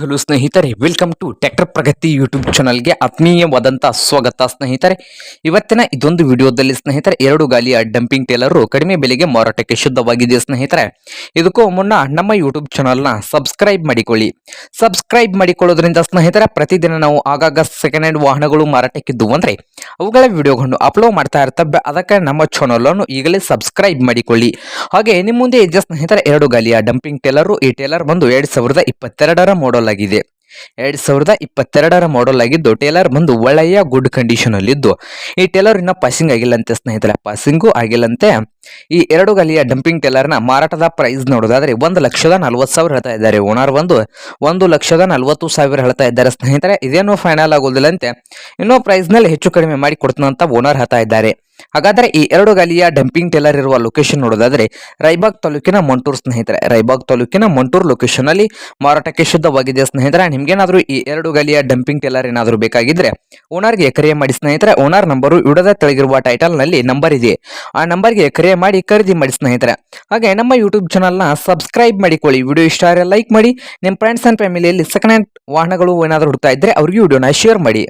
Hello ಸ್ನೇಹಿತರೆ welcome to tractor Pragati YouTube ಚಾನಲ್ಗೆ ಆತ್ಮೀಯವಾದಂಥ ಸ್ವಾಗತ ಸ್ನೇಹಿತರೆ. ಇವತ್ತಿನ ಇದೊಂದು ವಿಡಿಯೋದಲ್ಲಿ ಸ್ನೇಹಿತರೆ, ಎರಡು ಗಾಲಿಯ ಡಂಪಿಂಗ್ ಟೇಲರು ಕಡಿಮೆ ಬೆಲೆಗೆ ಮಾರಾಟಕ್ಕೆ ಶುದ್ಧವಾಗಿದೆ ಸ್ನೇಹಿತರೆ? ಇದಕ್ಕೂ ಮುನ್ನ ನಮ್ಮ ಯೂಟ್ಯೂಬ್ ಚಾನಲ್ನ ಸಬ್ಸ್ಕ್ರೈಬ್ ಮಾಡಿಕೊಳ್ಳಿ. ಸಬ್ಸ್ಕ್ರೈಬ್ ಮಾಡಿಕೊಳ್ಳೋದ್ರಿಂದ ಸ್ನೇಹಿತರೆ, ಪ್ರತಿದಿನ ನಾವು ಆಗಾಗ ಸೆಕೆಂಡ್ ಹ್ಯಾಂಡ್ ವಾಹನಗಳು ಮಾರಾಟಕ್ಕಿದ್ದು ಅಂದರೆ ಅವುಗಳ ವಿಡಿಯೋಗಳನ್ನು ಅಪ್ಲೋಡ್ ಮಾಡ್ತಾ ಇರ್ತವೆ. ಅದಕ್ಕೆ ನಮ್ಮ ಚಾನಲನ್ನು ಈಗಲೇ ಸಬ್ಸ್ಕ್ರೈಬ್ ಮಾಡಿಕೊಳ್ಳಿ. ಹಾಗೆ ನಿಮ್ಮ ಮುಂದೆ ಇದೆ ಸ್ನೇಹಿತರೆ, ಎರಡು ಗಾಲಿಯ ಡಂಪಿಂಗ್ ಟೇಲರು ಈ ಟೇಲರ್ ಬಂದು ಎರಡು ಸಾವಿರದ ಇಪ್ಪತ್ತೆರಡರ ಮಾಡಲ್ ಆಗಿದೆ ಎರಡ್ ಸಾವಿರದ ಇಪ್ಪತ್ತೆರಡರ ಮಾಡಲ್ ಆಗಿದ್ದು, ಟೇಲರ್ ಬಂದು ಒಳ್ಳೆಯ ಗುಡ್ ಕಂಡೀಷನ್ ಅಲ್ಲಿದ್ದು. ಈ ಟೇಲರ್ ಇನ್ನ ಪಾಸಿಂಗ್ ಆಗಿಲ್ಲಂತೆ ಸ್ನೇಹಿತರೆ ಪಾಸಿಂಗು ಆಗಿಲ್ಲಂತೆ. ಈ ಎರಡು ಗಲಿಯ ಡಂಪಿಂಗ್ ಟೆಲ್ಲರ್ನ ಮಾರಾಟದ ಪ್ರೈಸ್ ನೋಡೋದಾದ್ರೆ ಒಂದು ಲಕ್ಷದ ನಲ್ವತ್ತು ಸಾವಿರ ಹೇಳ್ತಾ ಇದ್ದಾರೆ. ಓನರ್ ಒಂದು ಒಂದು ಲಕ್ಷದ ನಲ್ವತ್ತು ಸಾವಿರ ಹೇಳ್ತಾ ಇದ್ದಾರೆ. ಸ್ನೇಹಿತರೆ, ಇದೇನು ಫೈನಲ್ ಆಗೋದಿಲ್ಲಂತೆ. ಇನ್ನೂ ಪ್ರೈಸ್ನಲ್ಲಿ ಹೆಚ್ಚು ಕಡಿಮೆ ಮಾಡಿ ಕೊಡ್ತಾನಂತ ಓನರ್ ಹೇಳ್ತಾ ಇದ್ದಾರೆ. ಹಾಗಾದ್ರೆ ಈ ಎರಡು ಗಾಲಿಯ ಡಂಪಿಂಗ್ ಟೇಲರ್ ಇರುವ ಲೊಕೇಶನ್ ನೋಡೋದಾದ್ರೆ ರೈಬಾಗ್ ತಾಲೂಕಿನ ಮಂಟೂರ್ ಸ್ನೇಹಿತರೆ. ರೈಬಾಗ್ ತಾಲೂಕಿನ ಮಂಟೂರ್ ಲೊಕೇಶನ್ ಅಲ್ಲಿ ಮಾರಾಟಕ್ಕೆ ಶುದ್ಧವಾಗಿದೆ. ಸ್ನೇಹಿತರೆ, ನಿಮ್ಗೇನಾದರೂ ಈ ಎರಡು ಗಾಲಿಯ ಡಂಪಿಂಗ್ ಟೇಲರ್ ಏನಾದರೂ ಬೇಕಾಗಿದ್ರೆ ಓನರ್ಗೆ ಕರೆ ಮಾಡಿ. ಸ್ನೇಹಿತರೆ, ಓನರ್ ನಂಬರು ಇಡದ ತೆಳಗಿರುವ ಟೈಟಲ್ನಲ್ಲಿ ನಂಬರ್ ಇದೆ. ಆ ನಂಬರ್ಗೆ ಕರೆ ಮಾಡಿ, ಖರೀದಿ ಮಾಡಿ ಸ್ನೇಹಿತರೆ. ಹಾಗೆ ನಮ್ಮ ಯೂಟ್ಯೂಬ್ ಚಾನಲ್ನ ಸಬ್ಸ್ಕ್ರೈಬ್ ಮಾಡಿಕೊಳ್ಳಿ. ವಿಡಿಯೋ ಇಷ್ಟ ಆದರೆ ಲೈಕ್ ಮಾಡಿ. ನಿಮ್ಮ ಫ್ರೆಂಡ್ಸ್ ಆ್ಯಂಡ್ ಫ್ಯಾಮಿಲಿಯಲ್ಲಿ ಸೆಕೆಂಡ್ ಹ್ಯಾಂಡ್ ವಾಹನಗಳು ಏನಾದರೂ ಹುಡ್ತಾ ಇದ್ದರೆ ಅವ್ರಿಗೆ ವಿಡಿಯೋನ ಶೇರ್ ಮಾಡಿ.